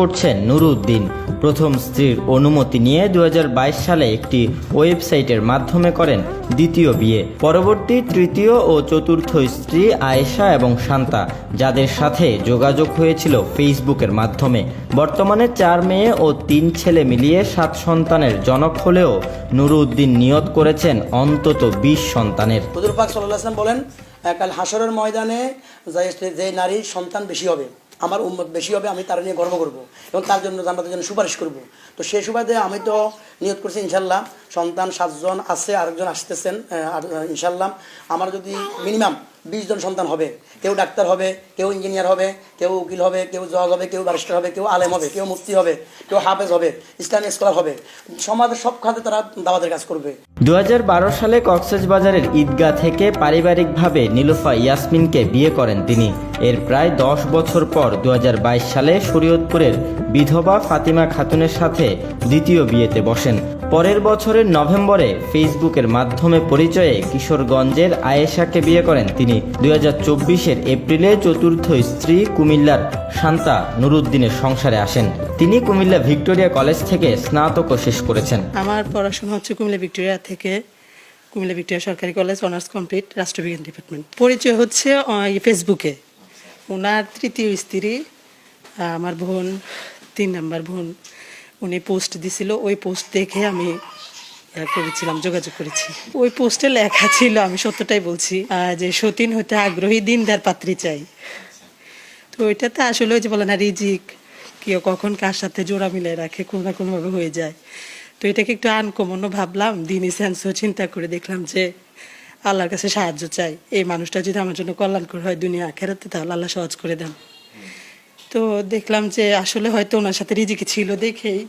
করছেন নুরুদ্দিন। প্রথম স্ত্রীর অনুমতি নিয়ে দুহাজার বাইশ সালে একটি ওয়েবসাইটের মাধ্যমে করেন দ্বিতীয় বিয়ে। পরবর্তী তৃতীয় ও চতুর্থ স্ত্রী আয়েশা এবং শান্তা, যাদের সাথে যোগাযোগ হয়েছিল ফেসবুকের মাধ্যমে। বর্তমানে চার মেয়ে ও তিন ছেলে মিলিয়ে সাত সন্তানের জনক হলেও নুরুদ্দিন নিয়ত করেছেন অন্তত বিশ সন্তানের। বলেন কাল হাসরের ময়দানে যে নারীর সন্তান বেশি হবে। আমার উম্মত বেশি হবে, আমি তারা নিয়ে গর্ব করব এবং তার জন্য জান্নাতের জন্য সুপারিশ করব। তো সেই সুবাদে আমি তো নিয়োগ করছি ইনশাল্লাহ সন্তান সাতজন আছে, আরেকজন আসতেছেন ইনশাল্লাহ আমার যদি মিনিমাম বিশ জন সন্তান হবে, কেউ ডাক্তার হবে, কেউ ইঞ্জিনিয়ার হবে, কেউ উকিল হবে, কেউ জজ হবে, কেউ ব্যারিস্টার হবে, কেউ আলেম হবে, কেউ মুফতি হবে, কেউ হাফেজ হবে, ইসলামী স্কলার হবে। সমাজের সব খাতে তারা দাওয়াতের কাজ করবে। দু সালে কক্সবাজারের ঈদগাহ থেকে পারিবারিকভাবে নীলুফা ইয়াসমিনকে বিয়ে করেন তিনি। এর প্রায় দশ বছর পর দু হাজার বাইশ সালে শরীয়তপুরের বিধবা ফাতিমা খাতুনের সাথে দ্বিতীয় বিয়েতে বসেন। পরের বছরের নভেম্বরে ফেসবুকের মাধ্যমে পরিচয়ে কিশোরগঞ্জের আয়েশাকে বিয়ে করেন তিনি। দুই হাজার চব্বিশের এপ্রিলে চতুর্থ স্ত্রী কুমিল্লার শান্তা নুরুদ্দিনের সংসারে আসেন। তিনি কুমিল্লা ভিক্টোরিয়া কলেজ থেকে স্নাতকও শেষ করেছেন। আমার পড়াশোনা হচ্ছে কুমিল্লা ভিক্টোরিয়া থেকে কুমিল্লা ভিক্টোরিয়া সরকারি কলেজ, অনার্স কমপ্লিট, রাষ্ট্রবিজ্ঞান ডিপার্টমেন্ট। পরিচয় হচ্ছে ফেসবুকে। ওনার তৃতীয় স্ত্রী আমার বোন, তিন নাম্বার বোন। উনি পোস্ট দিছিল, ওই পোস্ট দেখে আমি করেছিলাম, যোগাযোগ করেছি। ওই পোস্টে লেখা ছিল, আমি সত্যটাই বলছি যে সতীন হতে আগ্রহী দিনদার পাত্রী চাই। তো ওইটাতে আসলে ওই যে বলে না, রিজিক, কেউ কখন কার সাথে জোড়া মিলাই রাখে, কোনো না কোনোভাবে হয়ে যায়। তো এটাকে একটু আনকমনও ভাবলাম, দিনই সেন্সও চিন্তা করে দেখলাম যে আল্লাহর কাছে সাহায্য চাই। এই মানুষটা যদি আমার জন্য কল্যাণকর হয় দুনিয়া আখেরাতে, তাহলে আল্লাহ সহজ করে দেন। তো দেখলাম যে আসলে হয়তো ওনার সাথে রিজিকে ছিল দেখেই।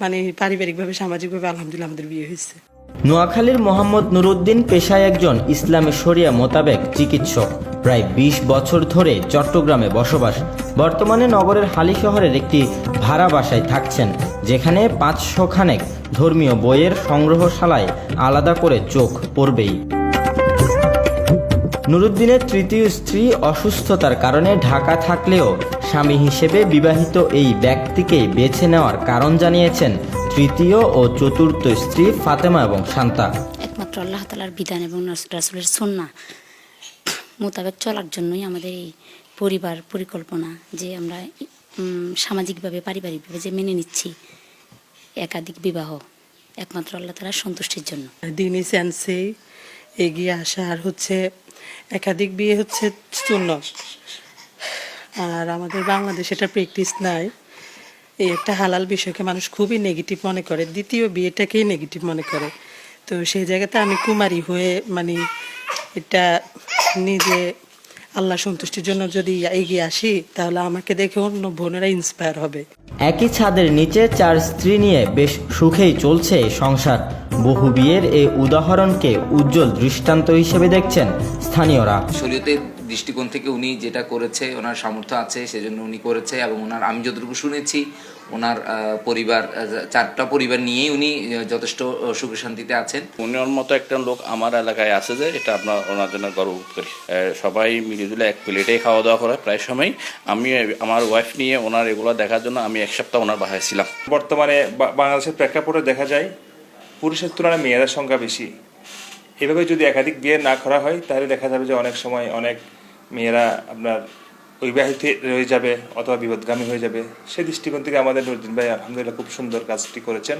মানে পারিবারিকভাবে, সামাজিকভাবে আলহামদুলিল্লাহ আমাদের বিয়ে হয়েছে। নোয়াখালীর মোহাম্মদ নুরুদ্দিন পেশায় একজন ইসলামী শরিয়া মোতাবেক চিকিৎসক। প্রায় ২০ বছর ধরে চট্টগ্রামে বসবাস। বর্তমানে নগরের হালি শহরের একটি ভাড়া বাসায় থাকছেন, যেখানে পাঁচশো খানেক ধর্মীয় বইয়ের সংগ্রহশালায় আলাদা করে চোখ পড়বেই। নুরুদ্দিনের তৃতীয় স্ত্রী অসুস্থতার কারণে ঢাকা থাকলেও স্বামী হিসেবে বিবাহিত এই ব্যক্তিকেই বেছে নেওয়ার কারণ জানিয়েছেন তৃতীয় ও চতুর্থ স্ত্রী ফাতেমা এবং শান্তা। একমাত্র আল্লাহ তালার বিধান এবং রাস- রাসূলের সন্না মোতাবেক চলার জন্যই আমাদের এই পরিবার পরিকল্পনা যে আমরা সামাজিকভাবে পারিবারিকভাবে যে মেনে নিচ্ছি একাধিক বিবাহ একমাত্র আল্লাহ তালার সন্তুষ্টির জন্য। দিনই সেন্সে এগিয়ে আসা আর হচ্ছে একাধিক বিয়ে হচ্ছে শূন্য আর আমাদের বাংলাদেশে এটা প্র্যাকটিস নাই। এই একটা হালাল বিষয়কে মানুষ খুবই নেগেটিভ মনে করে। দ্বিতীয় বিয়েটাকেই নেগেটিভ মনে করে। তো সেই জায়গাতে আমি কুমারী হয়ে মানে এটা নিজে আল্লাহ সন্তুষ্টির জন্য যদি এগিয়ে আসি তাহলে আমাকে দেখে অন্য বোনেরা ইন্সপায়ার হবে। একই ছাদের নিচে চার স্ত্রী নিয়ে বেশ সুখেই চলছে সংসার। বহু বিয়ের এই উদাহরণকে উজ্জ্বল দৃষ্টান্ত হিসেবে দেখছেন স্থানীয়রা। শরীয়তের দৃষ্টিকোণ থেকে উনি যেটা করেছে ওনার সামর্থ্য আছে সেজন্য উনি করেছে এবং ওনার আমি যতটুকু শুনেছি ওনার পরিবার চারটা পরিবার নিয়েই উনি যথেষ্ট সুখে শান্তিতে আছেন। উনির মতো একটা লোক আমার এলাকায় আছে যে এটা আপনার ওনার জন্য গর্ব করি। সবাই মিলিজুলে এক প্লেটেই খাওয়া দাওয়া করে প্রায় সময় আমি আমার ওয়াইফ নিয়ে ওনার এগুলো দেখার জন্য আমি এক সপ্তাহ ওনার বাসায় ছিলাম। বর্তমানে বা- বাংলাদেশের প্রেক্ষাপটে দেখা যায় পুরুষের তুলনায় মেয়েদের সংখ্যা বেশি। এভাবে যদি একাধিক বিয়ে না করা হয় তাহলে দেখা যাবে যে অনেক সময় অনেক মেয়েরা আপনার অবিবাহিত রয়ে যাবে অথবা বিপদগামী হয়ে যাবে সেই দৃষ্টিকোণ থেকে আমাদের নুরুদ্দিন ভাই আলহামদুলিল্লাহ খুব সুন্দর কাজটি করেছেন।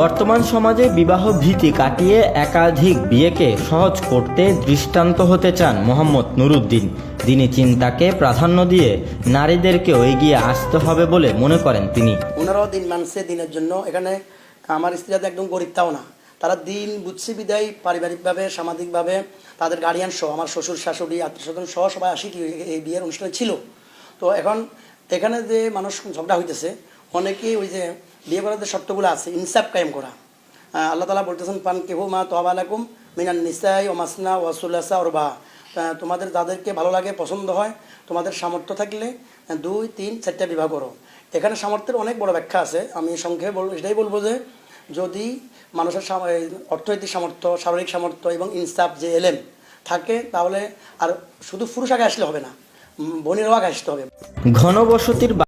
বর্তমান সমাজে বিবাহ ভীতি কাটিয়ে একাধিক বিয়েকে সহজ করতে দৃষ্টান্ত হতে চান মোহাম্মদ নুরুদ্দিন। দিনী চিন্তাকে প্রাধান্য দিয়ে নারীদেরকেও এগিয়ে আসতে হবে বলে মনে করেন তিনি। ওনারাও দিন মানছে দিনের জন্য। এখানে আমার স্ত্রীরা তো একদম গরিব তাও না। তারা দিন বুঝছে বিদায়, পারিবারিকভাবে, সামাজিকভাবে, তাদের গার্ডিয়ান সহ, আমার শ্বশুর, শাশুড়ি, আত্মীয় স্বজন সহ সবাই আসি কি এই বিয়ের অনুষ্ঠানে ছিল। তো এখন এখানে যে মানুষ ঝগড়া হইতেছে অনেকেই ওই যে বিয়ে করার যে শর্তগুলো আছে, ইনসাফ কায়েম করা। আল্লাহ তালা বলতেছেন, পান কেহু মা তোহাবালাকুম মিনান নিসাই ও মাসনা ওয়াসুল্লাসা ওর বা তোমাদের যাদেরকে ভালো লাগে, পছন্দ হয়, তোমাদের সামর্থ্য থাকলে দুই, তিন, চারটা বিবাহ করো। এখানে সামর্থ্যের অনেক বড় ব্যাখ্যা আছে। আমি সংক্ষেপে বলব এটাই বলব যে যদি মানুষের অর্থনৈতিক সামর্থ্য, শারীরিক সামর্থ্য এবং ইনসাফ যে এলেম থাকে, তাহলে আর শুধু পুরুষ আগে আসলে হবে না বনির আগে আসতে হবে। ঘনবসতির